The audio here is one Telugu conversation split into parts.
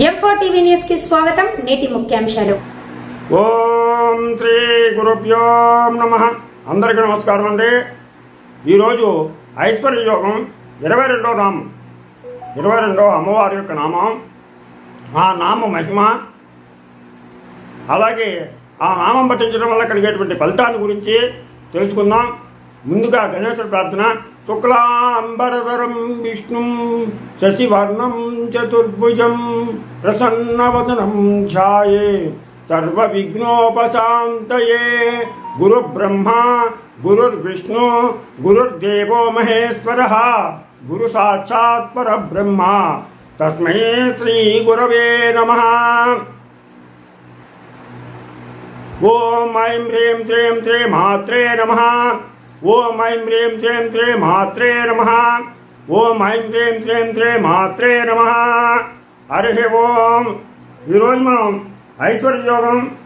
ఎంఫో టీవీ న్యూస్కి స్వాగతం. నేటి ముఖ్యాంశాలు. ఓం శ్రీ గురుభ్యో నమ. అందరికీ నమస్కారం అండి. ఈరోజు ఐశ్వర్య యోగం ఇరవై రెండో నామం. ఇరవై రెండో అమ్మవారి యొక్క నామం. ఆ నామ మహిమ. అలాగే ఆ నామం పఠించడం వల్ల కలిగేటువంటి ఫలితాన్ని గురించి తెలుసుకుందాం. ముందుగా గణేశ్వర ప్రార్థన. शुक्लाम्बरधरं विष्णुं शशिवर्णं चतुर्भुजं प्रसन्नवदनं ध्याये गुरु गुरुब्रह्मा, गुरुर्विष्णु, गुरुर्देवो महेश्वरः, गुरुसाक्षात् परब्रह्मा। तस्मै श्रीगुरवे नमः। ॐ ऐं ह्रीं श्रीं श्रीमात्रे नमः। ఓం ఐం హ్రీం శ్రీం శ్రీ మాత్రే నమ. ఓం ఐం హ్రీం శ్రీం శ్రీ మాత్రే నమ. హరి ఓం. ఈరోజు మనం ఐశ్వర్య యోగం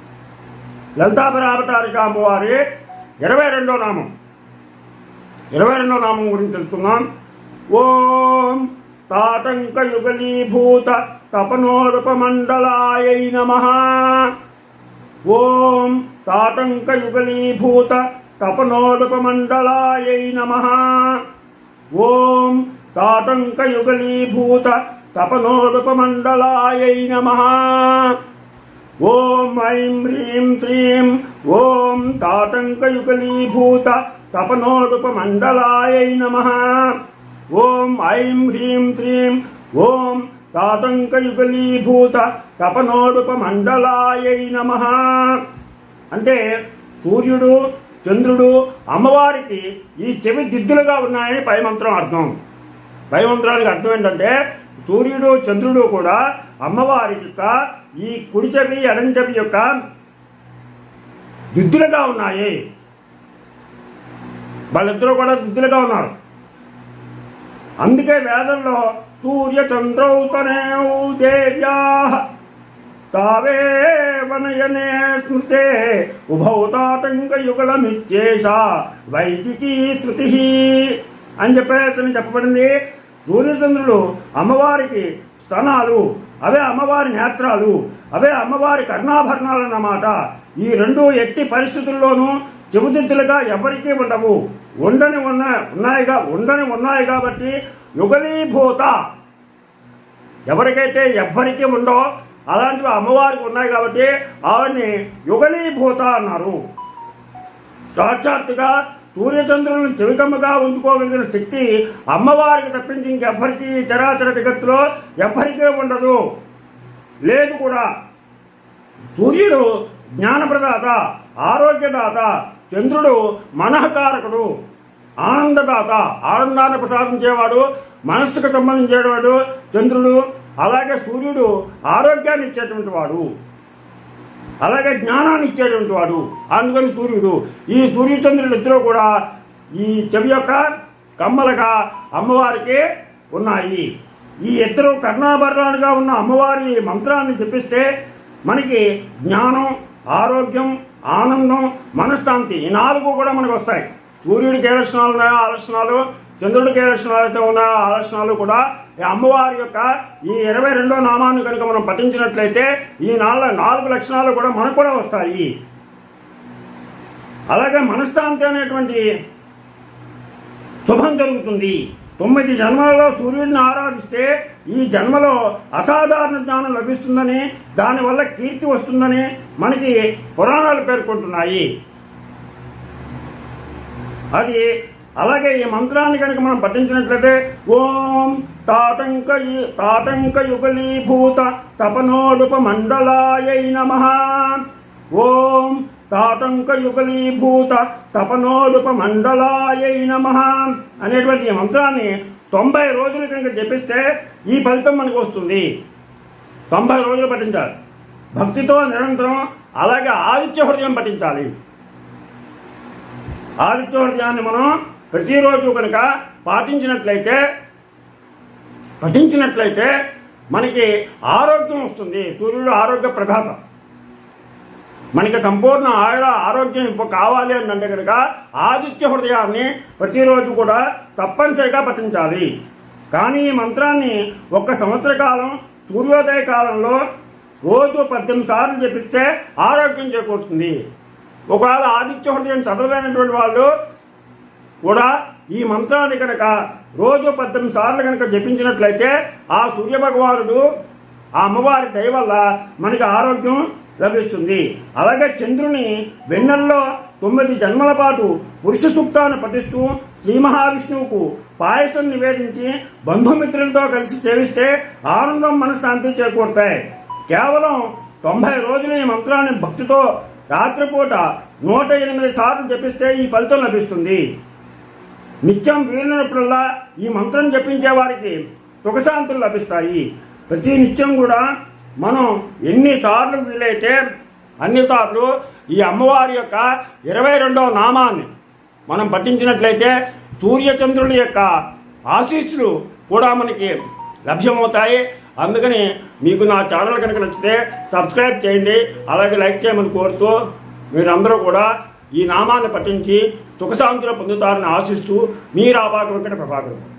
లలితాపరావతారిక అమ్మవారి ఇరవై రెండో నామం. ఇరవై రెండో నామం గురించి తెలుసుకుందాం. ఓం తాటంక యుగలీభూత తపనోరూపమండలాయ నమః. ఓం తాటంకయుగలీభూత తపనోదపమండలాయై నమ. ఓం తాటంకయుగలీభూత తపనోదపమండలాయై నమ. ఓం ఐం హ్రీం శ్రీం ఓం తాటంకయుగలీభూత తపనోదపమండలాయై నమ. ఓం ఐం హ్రీం శ్రీం ఓం తాటంకయుగలీభూత తపనోడుపమండలాయై నమ. అంటే సూర్యుడు చంద్రుడు అమ్మవారికి ఈ చెవి దిద్దులుగా ఉన్నాయని పైమంత్రం అర్థం. పైమంత్రానికి అర్థం ఏంటంటే సూర్యుడు చంద్రుడు కూడా అమ్మవారి యొక్క ఈ కుడి చెవి ఎడం చెవి యొక్క దిద్దులుగా ఉన్నాయి. వాళ్ళిద్దరూ కూడా దిద్దులుగా ఉన్నారు. అందుకే వేదంలో సూర్య చంద్రౌతనే దేవ్యా తావే వనయనే స్మృతే ఉభౌ తాతంక వైదికీ శృతి అని చెప్పేసి చెప్పబడింది. సూర్యచంద్రుడు అమ్మవారికి స్తనాలు అవే అమ్మవారి నేత్రాలు అవే అమ్మవారి కర్ణాభరణాలు అన్నమాట ఈ రెండు ఎట్టి పరిస్థితుల్లోనూ చెబుదిద్దులుగా ఎవరికీ ఉండవు. ఉండని ఉన్నాయి ఉన్నాయిగా ఉండని ఉన్నాయి కాబట్టి యుగలీభూత. ఎవరికైతే ఎవ్వరికీ ఉండో అలాంటివి అమ్మవారికి ఉన్నాయి కాబట్టి ఆవిడ్ని యుగలీభూత అన్నారు. సాక్షాత్తుగా సూర్యచంద్రులను చెవికమ్మగా ఉంచుకోగలిగిన శక్తి అమ్మవారికి తప్పించి ఇంకెవ్వరికీ చరాచర జగత్తులో ఎవ్వరికీ ఉండదు. లేదు కూడా. సూర్యుడు జ్ఞానప్రదాత ఆరోగ్యదాత చంద్రుడు మనహకారకుడు ఆనందదాత ఆనందాన్ని ప్రసాదించేవాడు మనస్సుకు సంబంధించేవాడు చంద్రుడు అలాగే సూర్యుడు ఆరోగ్యాన్ని ఇచ్చేటువంటి వాడు. అలాగే జ్ఞానాన్ని ఇచ్చేటువంటి వాడు. అందుకని సూర్యుడు ఈ సూర్యచంద్రులు ఇద్దరు కూడా ఈ చెవి యొక్క కమ్మలుగా అమ్మవారికి ఉన్నాయి. ఈ ఇద్దరు కర్ణాభరణాలుగా ఉన్న అమ్మవారి మంత్రాన్ని జపిస్తే మనకి జ్ఞానం ఆరోగ్యం ఆనందం మనశ్శాంతి ఈ నాలుగు కూడా మనకు వస్తాయి. సూర్యుడికి ఏ లక్షణాలు ఉన్నాయో ఆ లక్షణాలు చంద్రుడికి ఏ ఉన్న అయితే ఉన్నాయో ఆ లక్షణాలు కూడా ఈ అమ్మవారి యొక్క ఈ ఇరవై రెండో నామాన్ని కనుక మనం పఠించినట్లయితే ఈ నాలుగు నాలుగు లక్షణాలు కూడా మనకు కూడా వస్తాయి. అలాగే మనశ్శాంతి అనేటువంటి శుభం జరుగుతుంది. తొమ్మిది జన్మలలో సూర్యుడిని ఆరాధిస్తే ఈ జన్మలో అసాధారణ జ్ఞానం లభిస్తుందని దానివల్ల కీర్తి వస్తుందని మనకి పురాణాలు పేర్కొంటున్నాయి. అది అలాగే ఈ మంత్రాన్ని కనుక మనం పఠించినట్లయితే ఓం తాటంక తాటంక యుగలీభూత తపనోడుప మండలాయై నమ. ఓం తాటంక యుగలీభూత తపనోడుప మండలాయై నమ అనేటువంటి ఈ మంత్రాన్ని తొంభై రోజులు కనుక జపిస్తే ఈ ఫలితం మనకు వస్తుంది. తొంభై రోజులు పఠించాలి. భక్తితో నిరంతరం అలాగే ఆదిత్య హృదయం పఠించాలి. ఆదిత్య హృదయాన్ని మనం ప్రతిరోజు కనుక పాటించినట్లయితే పఠించినట్లయితే మనకి ఆరోగ్యం వస్తుంది. సూర్యుడు ఆరోగ్య ప్రదాత మనకి సంపూర్ణ ఆయుర ఆరోగ్యం ఇప్పుడు కావాలి అని అంటే కనుక ఆదిత్య హృదయాన్ని ప్రతిరోజు కూడా తప్పనిసరిగా పఠించాలి. కానీ ఈ మంత్రాన్ని ఒక్క సంవత్సర కాలం సూర్యోదయ కాలంలో రోజు పద్దెనిమిది సార్లు చెప్పిస్తే ఆరోగ్యం చేకూరుతుంది. ఒకవేళ ఆదిత్య హృదయం చదవలేనటువంటి వాళ్ళు కూడా ఈ మంత్రాన్ని కనుక రోజు పద్దెనిమిది సార్లు కనుక జపించినట్లయితే ఆ సూర్యభగవానుడు ఆ అమ్మవారి దయ వల్ల మనకి ఆరోగ్యం లభిస్తుంది. అలాగే చంద్రుని వెన్నెల్లో తొమ్మిది జన్మల పాటు పురుష సూక్తాన్ని పఠిస్తూ శ్రీ మహావిష్ణువుకు పాయసం నివేదించి బంధుమిత్రులతో కలిసి సేవిస్తే ఆనందం మనశ్శాంతి చేకూరుతాయి. కేవలం తొంభై రోజులు ఈ మంత్రాన్ని భక్తితో రాత్రిపూట నూట ఎనిమిది సార్లు జపిస్తే ఈ ఫలితం లభిస్తుంది. నిత్యం వీలినప్పుడల్లా ఈ మంత్రం జపించే వారికి సుఖశాంతులు లభిస్తాయి. ప్రతి నిత్యం కూడా మనం ఎన్నిసార్లు వీలైతే అన్నిసార్లు ఈ అమ్మవారి యొక్క ఇరవై రెండవ నామాన్ని మనం పఠించినట్లయితే సూర్యచంద్రుల యొక్క ఆశీస్సులు కూడా మనకి లభ్యమవుతాయి. అందుకని మీకు నా ఛానల్ కనుక నచ్చితే సబ్స్క్రైబ్ చేయండి. అలాగే లైక్ చేయమని కోరుతూ మీరందరూ కూడా ఈ నామాన్ని పఠించి సుఖశాంతులు పొందుతారని ఆశిస్తూ మీ రాబాటు వెంకట ప్రభాకర్.